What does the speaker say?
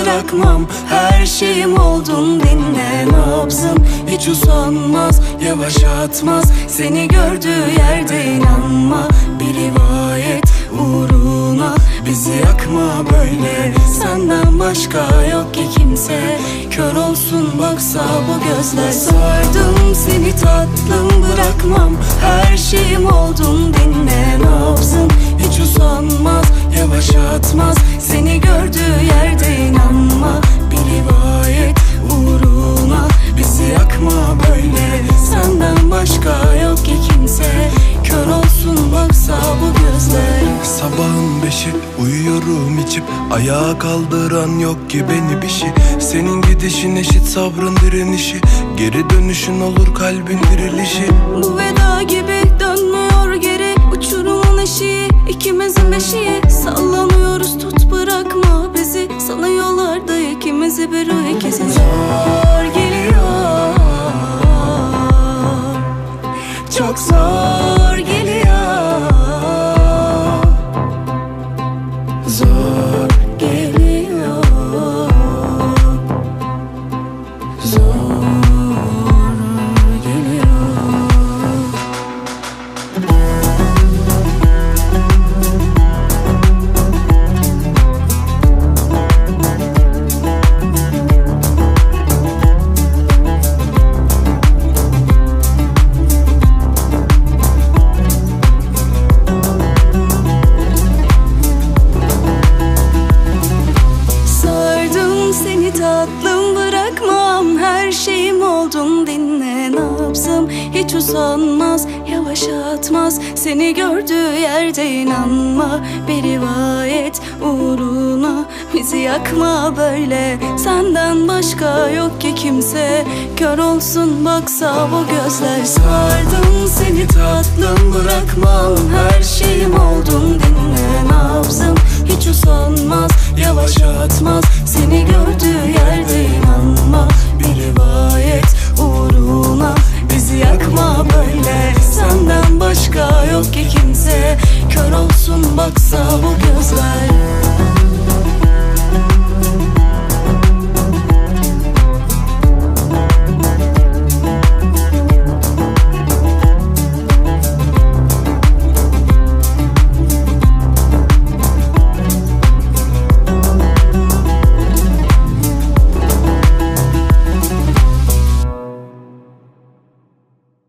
bırakmam. Her şeyim oldun dinle nabzım Hiç usanmaz yavaş atmaz. Seni gördüğü yerde inanma. Bir rivayet uğruna Bizi yakma böyle. Senden başka yok ki kimse. Kör olsun baksa bu gözler. Sardım seni tatlım bırakmam. Her şeyim oldun dinle nabzım Hiç usanmaz Sabahın beşi uyuyorum içip. Ayağa kaldıran yok ki beni bir şey. Senin gidişin eşit sabrın direnişi. Geri dönüşün olur kalbin dirilişi. Bu veda gibi dönmüyor geri. Uçurumun eşiği ikimizin beşiği. Sallanıyoruz tut bırakma bizi. Salıyorlar da ikimizi bir o ikisi Hiç usanmaz yavaş atmaz. Seni gördüğü yerde inanma Bir rivayet uğruna. Bizi yakma böyle Senden başka yok ki kimse. Kör olsun baksa bu gözler. Sardım seni tatlım bırakmam. Her şeyim oldun dinle nabzım. Hiç usanmaz yavaş atmaz aksa bu